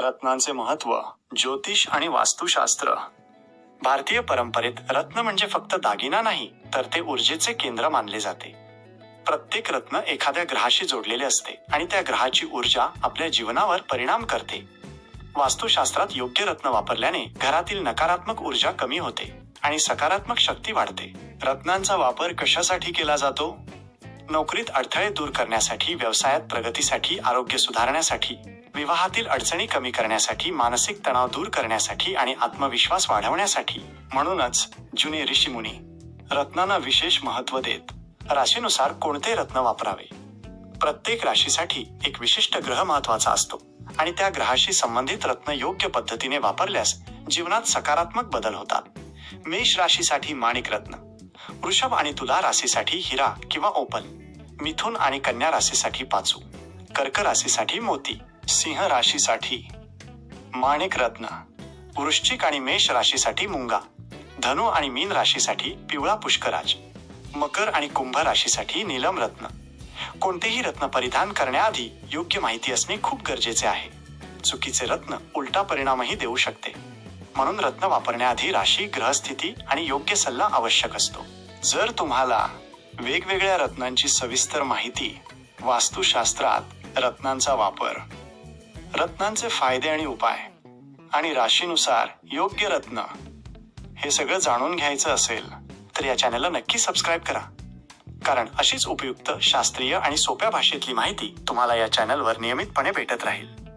रत्नांचे महत्त्व ज्योतिष आणि वास्तुशास्त्र. भारतीय परंपरेत रत्न म्हणजे फक्त दागिना नाही तर ते ऊर्जेचे केंद्र मानले जाते. प्रत्येक रत्न एखाद्या ग्रहाशी जोडलेले असते आणि त्या ग्रहाची ऊर्जा आपल्या जीवनावर परिणाम करते. वास्तुशास्त्रात योग्य रत्न वापरल्याने घरातील नकारात्मक ऊर्जा कमी होते आणि सकारात्मक शक्ती वाढते. रत्नांचा वापर कशासाठी केला जातो? नोकरीत अडथळे दूर करण्यासाठी व्यवसायात प्रगतीसाठी आरोग्य सुधारण्यासाठी. विवाहातील अडचणी कमी करण्यासाठी मानसिक तणाव दूर करण्यासाठी आणि आत्मविश्वास वाढवण्यासाठी. म्हणूनच जुने ऋषीमुनी रत्नांना विशेष महत्त्व देत राशीनुसार कोणते रत्न वापरावे? प्रत्येक राशीसाठी एक विशिष्ट ग्रह महत्त्वाचा असतो आणि त्या ग्रहाशी संबंधित रत्न योग्य पद्धतीने वापरल्यास जीवनात सकारात्मक बदल होतात. मेष राशीसाठी माणिक रत्न वृषभ आणि तुला राशीसाठी हिरा किंवा ओपल मिथुन आणि कन्या राशीसाठी पाचू कर्क राशीसाठी मोती सिंह राशीसाठी. माणिक रत्न. वृश्चिक आणि मेष राशीसाठी मुंगा. धनु आणि मीन राशीसाठी पिवळा पुष्कराज. मकर आणि कुंभ राशीसाठी नीलम रत्न. कोणतेही रत्न परिधान करण्याआधी योग्य माहिती असणे खूप गरजेचे आहे. चुकीचे रत्न उलटा परिणामही देऊ शकते. म्हणून रत्न वापरण्याआधी राशी ग्रहस्थिती आणि योग्य सल्ला आवश्यक असतो. जर तुम्हाला वेगवेगळ्या रत्नांची सविस्तर माहिती वास्तुशास्त्रात रत्नांचा वापर रत्नांचे फायदे आणि उपाय आणि राशीनुसार योग्य रत्न हे सगळं जाणून घ्यायचं असेल तर या चॅनलला नक्की सबस्क्राईब करा. कारण अशीच उपयुक्त शास्त्रीय आणि सोप्या भाषेतली माहिती तुम्हाला या चॅनलवर नियमितपणे भेटत राहील.